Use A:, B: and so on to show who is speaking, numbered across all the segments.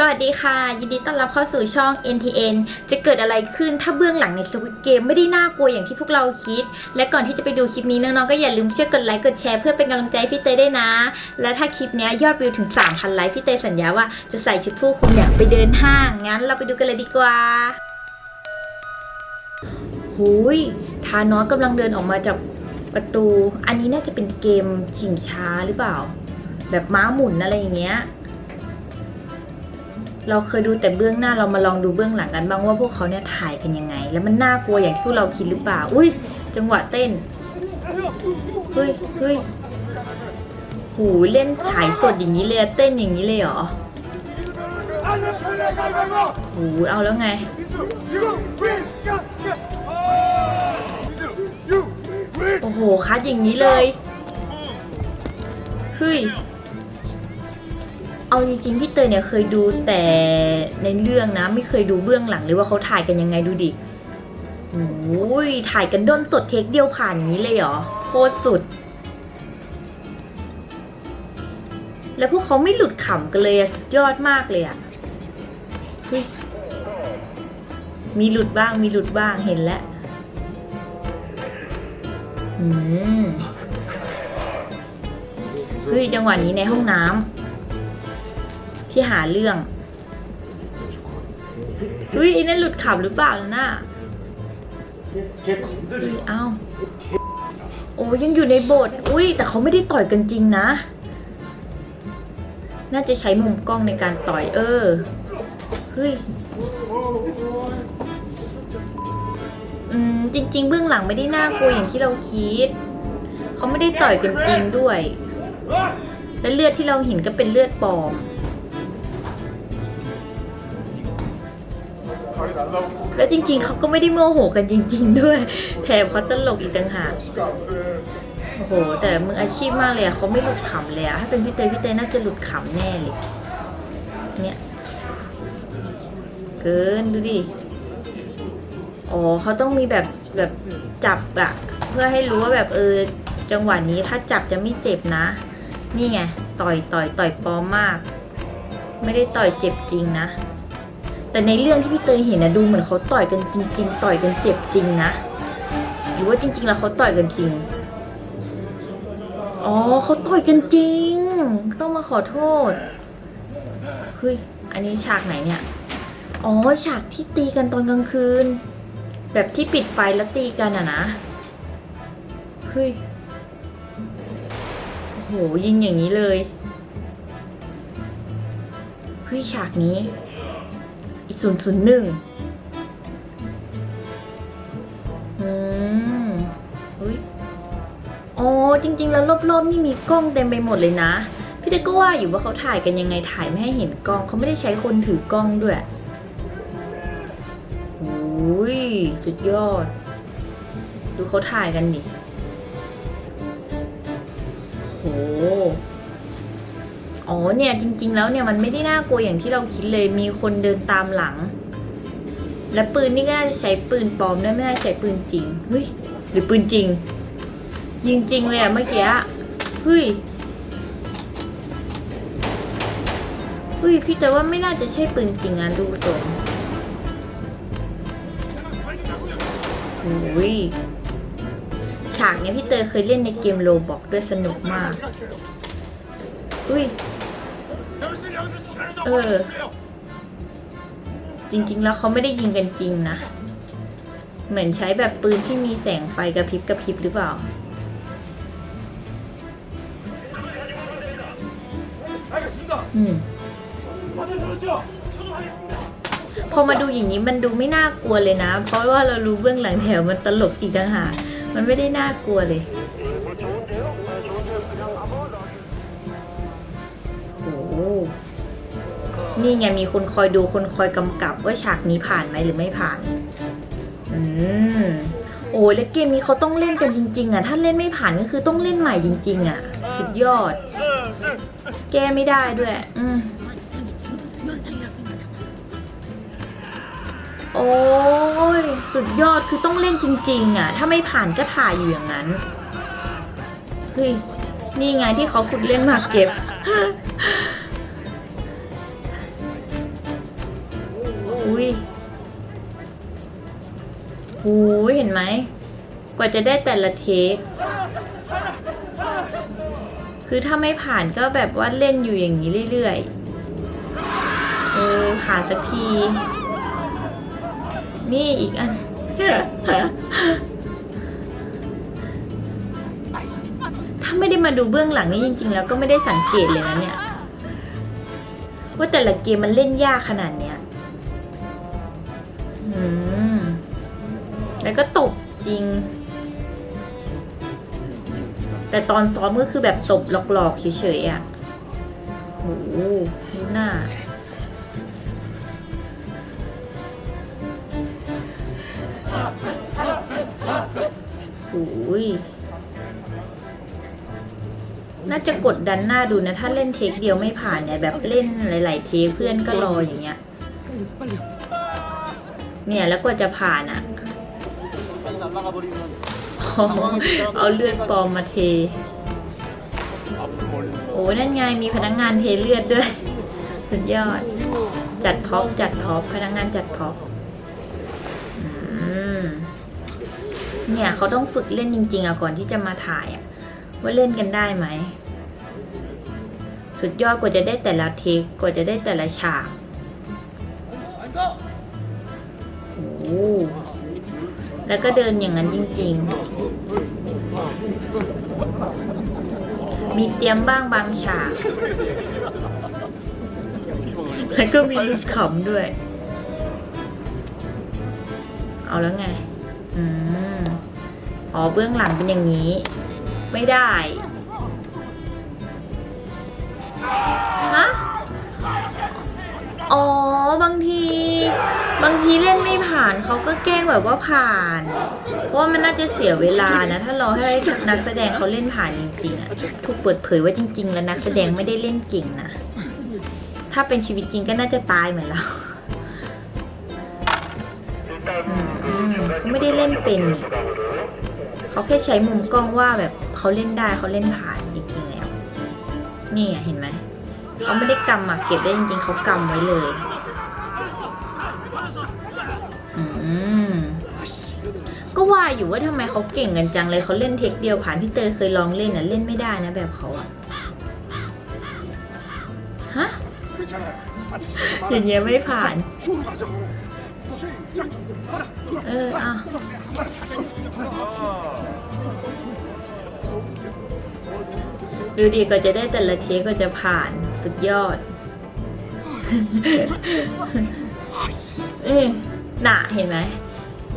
A: สวัสดีค่ะ ยินดีต้อนรับเข้าสู่ช่อง NTN จะเกิดอะไรขึ้นถ้าเบื้องหลังในสวิตเกมไม่ได้น่ากลัวอย่างที่พวกเราคิด และก่อนที่จะไปดูคลิปนี้น้องๆก็อย่าลืมช่วยกดไลค์กดแชร์เพื่อเป็นกำลังใจพี่เตยด้นะ และถ้าคลิปนี้ยอดวิวถึง 3,000 ไลค์พี่เตยสัญญาว่าจะใส่ชุดผู้คุมเนี่ยไปเดินห้างงั้นเราไปดูกันเลยดีกว่าหุยทานอสกำลังเดินออกมาจากประตู อันนี้น่าจะเป็นเกมชิงช้าหรือเปล่า แบบม้าหมุนอะไรอย่างเงี้ย เราเคยดูแต่เบื้องหน้าเรามาลองดูเบื้องหลังกันบ้างว่าพวกเขาเนี่ยถ่ายกันยังไง แล้วมันน่ากลัวอย่างที่พวกเราคิดหรือเปล่า อุ้ยจังหวะเต้น เฮ้ยเฮ้ยหูเล่นฉายสดอย่างนี้เลยเต้นอย่างนี้เลยเหรอหูเอาแล้วไงโอ้โหคัดอย่างนี้เลยเฮ้ย เอาจริงๆพี่เตยเนี่ยเคยดูแต่ในเรื่องนะ ไม่เคยดูเบื้องหลังเลยว่าเขาถ่ายกันยังไงดูดิโอ้ยถ่ายกันด้นสดเทคเดียวผ่านอย่างนี้เลยเหรอโคตรสุด แล้วพวกเขาไม่หลุดขำกันเลยอะสุดยอดมากเลยอะมีหลุดบ้างมีหลุดบ้างเห็นแล้วอืมเฮ้ยจังหวะนี้ในห้องน้ำ ที่หาเรื่องเฮ้ยไอ้นั่นหลุดขำหรือเปล่าน่ะเฮ้ยเอ้าโอ้ยังอยู่ในโบทอุ้ยแต่เขาไม่ได้ต่อยกันจริงนะ น่าจะใช้มุมกล้องในการต่อยเออเฮ้ยอืมจริง ๆ เบื้องหลังไม่ได้น่ากลัวอย่างที่เราคิด เขาไม่ได้ต่อยกันจริงด้วย และเลือดที่เราเห็นก็เป็นเลือดปลอม แล้วจริงๆ เขาก็ไม่ได้โมโหกันจริง ๆ ด้วย แถมเขาตลกอีกต่างหากโอ้โห แต่มืออาชีพมากเลยอะเขาไม่หลุดขำเลยอะถ้าเป็นพี่เตยพี่เตยน่าจะหลุดขำแน่เลย เนี่ย เกินดูดิ อ๋อเขาต้องมีแบบแบบจับอะเพื่อให้รู้ว่าแบบเออจังหวะนี้ถ้าจับจะไม่เจ็บนะ นี่ไง ต่อยต่อยต่อยปลอมมาก ไม่ได้ต่อยเจ็บจริงนะ แต่ในเรื่องที่พี่เตยเห็นนะดูเหมือนเขาต่อยกันจริง ๆ ต่อยกันเจ็บจริงนะหรือว่าจริง ๆ แล้วเขาต่อยกันจริง อ๋อเขาต่อยกันจริง ต้องมาขอโทษเฮ้ยอันนี้ฉากไหนเนี่ยอ๋อฉากที่ตีกันตอนกลางคืน แบบที่ปิดไฟแล้วตีกันอะนะเฮ้ยโอ้โหยิงอย่างนี้เลยเฮ้ยฉากนี้ อีศูนย์ศูนย์หนึ่งอืมเฮ้ยอ๋อจริง ๆ แล้วรอบๆนี่มีกล้องเต็มไปหมดเลยนะ พี่เต้ก็ว่าอยู่ว่าเขาถ่ายกันยังไงถ่ายไม่ให้เห็นกล้องเขาไม่ได้ใช้คนถือกล้องด้วยโอ้ยสุดยอด ดูเขาถ่ายกันดิโห อ๋อเนี่ยจริง ๆ แล้วเนี่ยมันไม่ได้น่ากลัวอย่างที่เราคิดเลยมีคนเดินตามหลัง และปืนนี่ก็น่าจะใช้ปืนปลอมด้วยไม่น่าใช้ปืนจริงเฮ้ยหรือปืนจริง ยิงจริงเลยอะเมื่อกี้อะเฮ้ยเฮ้ยพี่แต่ว่าไม่น่าจะใช่ปืนจริงนะดูทรงโอ้ยฉากเนี้ยพี่เตยเคยเล่นในเกมโลบอกด้วยสนุกมาก อุ้ย เออ จริง ๆ แล้วเขาไม่ได้ยิงกันจริงนะ เหมือนใช้แบบปืนที่มีแสงไฟกระพริบกระพริบหรือเปล่า อืมพอมาดูอย่างนี้มันดูไม่น่ากลัวเลยนะ เพราะว่าเรารู้เบื้องหลังแถวมันตลกอีกต่างหากมันไม่ได้น่ากลัวเลย นี่ไงมีคนคอยดูคนคอยกำกับว่าฉากนี้ผ่านไหมหรือไม่ผ่าน อืม โอ้ยแล้วเกมนี้เขาต้องเล่นกันจริง ๆ อะ ถ้าเล่นไม่ผ่านก็คือต้องเล่นใหม่จริง ๆ อะ สุดยอด แก้ไม่ได้ด้วย อืมโอ้ยสุดยอดคือต้องเล่นจริง ๆ อะ ถ้าไม่ผ่านก็ถ่ายอยู่อย่างนั้นเฮ้ยนี่ไงที่เขาฝึกเล่นหมากเก็บ อุ้ยหูเห็นไหม กว่าจะได้แต่ละเทค คือถ้าไม่ผ่านก็แบบว่าเล่นอยู่อย่างนี้เรื่อยๆ เออ ผ่านสักที นี่อีกอัน ถ้าไม่ได้มาดูเบื้องหลังนี่จริง ๆ แล้วก็ไม่ได้สังเกตเลยนะเนี่ย ว่าแต่ละเกมมันเล่นยากขนาดเนี้ย อืม แล้วก็ตกจริง แต่ตอนซ้อมก็คือแบบตบหลอกๆเฉยๆอะโอ้โหดูหน้าโอ้ยน่าจะกดดันหน้าดูนะ ถ้าเล่นเทคเดียวไม่ผ่านเนี่ยแบบเล่นหลาย ๆ เทคเพื่อนก็รออย่างเงี้ย เนี่ยแล้วกว่าจะผ่านอะอ๋อเอาเลือดปลอมมาเท โอ้นั่นไงมีพนักงานเทเลือดด้วย สุดยอด จัดพ็อปจัดพ็อปพนักงานจัดพ็อปอืมเนี่ยเขาต้องฝึกเล่นจริง ๆอะก่อนที่จะมาถ่ายอะว่าเล่นกันได้ไหม สุดยอดกว่าจะได้แต่ละเทคกว่าจะได้แต่ละฉากโอ้โห แล้วก็เดินอย่างนั้นจริง ๆ มีเตรียมบ้างบางฉาก แล้วก็มีลุดขำด้วย เอาแล้วไง อืมอ๋อเบื้องหลังเป็นอย่างนี้ ไม่ได้ฮะอ๋อบางที บางทีเล่นไม่ผ่านเขาก็แกล้งแบบว่าผ่าน เพราะว่ามันน่าจะเสียเวลานะ ถ้าราให้นักแสดงเขาเล่นผ่านจริงๆอะถูกเปิดเผยว่าจริง ๆ แล้วนักแสดงไม่ได้เล่นเก่งนะ ถ้าเป็นชีวิตจริงก็น่าจะตายเหมือนเราเขาไม่ได้เล่นเป็นเขาแค่ใช้มุมกล้องว่าแบบเขาเล่นได้เขาเล่นผ่านจริงๆแล้วนี่เห็นไหมเขาไม่ได้กำหมากเก็บได้จริงๆเขากำไว้เลย อืมก็ว่าอยู่ว่าทำไมเขาเก่งกันจังเลยเขาเล่นเทคเดียวผ่านพี่เตยเคยลองเล่นน่ะเล่นไม่ได้นะแบบเขาอะฮะอย่างเงี้ยไม่ผ่านเอออะดูดีก็จะได้แต่ละเทก็จะผ่านสุดยอด ออหนาเห็นไหม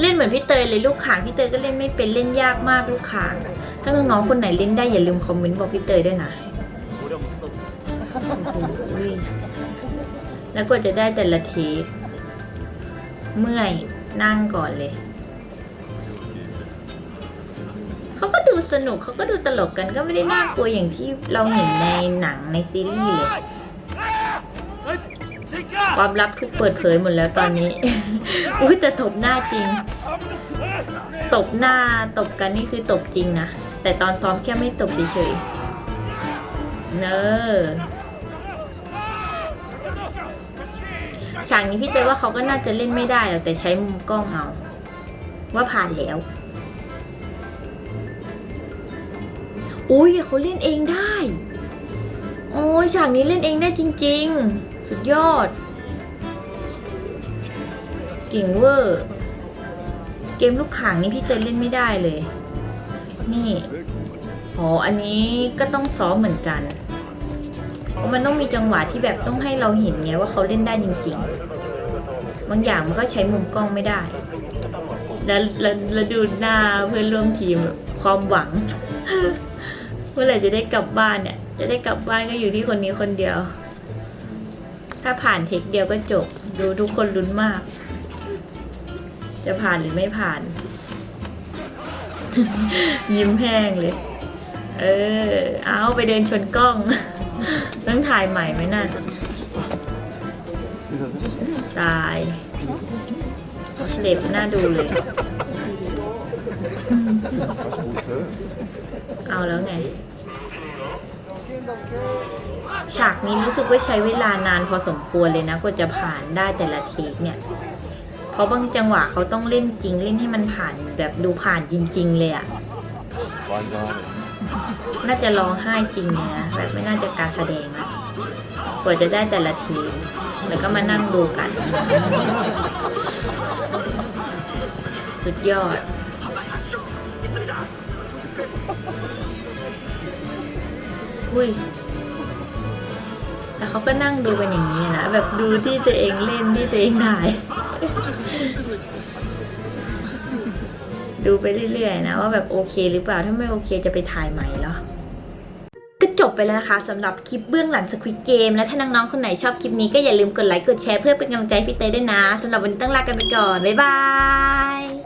A: เล่นเหมือนพี่เตยเลยลูกขางพี่เตยก็เล่นไม่เป็นเล่นยากมากลูกขางถ้าน้องๆคนไหนเล่นได้อย่าลืมคอมเมนต์บอกพี่เตยด้วยนะแล้วกว่าจะได้แต่ละทปเมื่อยนั่งก่อนเลย เขาก็ดูสนุกเขาก็ดูตลกกันก็ไม่ได้น่ากลัวอย่างที่เราเห็นในหนังในซีรีส์เลย ความลับทุกเปิดเผยหมดแล้วตอนนี้ อุ้ยแต่ตบหน้าจริง ตบหน้าตบกันนี่คือตบจริงนะ แต่ตอนซ้อมแค่ไม่ตบเฉยๆ เนอฉากนี้พี่เต้ยว่าเขาก็น่าจะเล่นไม่ได้หรอกแต่ใช้มุมกล้องเอา ว่าผ่านแล้ว อุ้ยเขาเล่นเองได้ โอ้ยฉากนี้เล่นเองได้จริง ๆ สุดยอด เก่งเวอร์เกมลูกข่างนี่พี่เตยเล่นไม่ได้เลย นี่อ๋ออันนี้ก็ต้องซ้อมเหมือนกันเพราะมันต้องมีจังหวะที่แบบต้องให้เราเห็นไงว่าเขาเล่นได้จริง ๆ บางอย่างมันก็ใช้มุมกล้องไม่ได้ แล้วแล้วดูหน้าเพื่อนร่วมทีมความหวังเมื่อไหร่จะได้กลับบ้านเนี่ย จะได้กลับบ้านก็อยู่ที่คนนี้คนเดียว ถ้าผ่านเทคเดียวก็จบ ดูทุกคนลุ้นมาก จะผ่านหรือไม่ผ่าน ยิ้มแห้งเลย เออ เอาไปเดินชนกล้อง ต้องถ่ายใหม่ไหมน่ะ ตายเจ็บหน้าดูเลย เอาแล้วไง ฉากนี้รู้สึกว่าใช้เวลานานพอสมควรเลยนะกว่าจะผ่านได้แต่ละเทคเนี่ย เพราะบางจังหวะเขาต้องเล่นจริงเล่นให้มันผ่านแบบดูผ่านจริง ๆ เลยอะน่าจะร้องไห้จริงนะแบบไม่น่าจะการแสดงนะกว่าจะได้แต่ละทีแล้วก็มานั่งดูกัน สุดยอดอุ้ยแล้วเขาก็นั่งดูกันอย่างนี้นะ แบบดูที่ตัวเองเล่นที่ตัวเองถ่าย ดูไปเรื่อยๆนะว่าแบบโอเคหรือเปล่า ถ้าไม่โอเคจะไปถ่ายใหม่เหรอก็จบไปแล้วนะคะสำหรับคลิปเบื้องหลังสควิตเกมและถ้าน้องๆคนไหนชอบคลิปนี้ก็อย่าลืมกดไลค์กดแชร์เพื่อเป็นกำลังใจพี่เต้ด้วยนะสำหรับวันนี้ต้องลากันไปก่อน บ๊ายบาย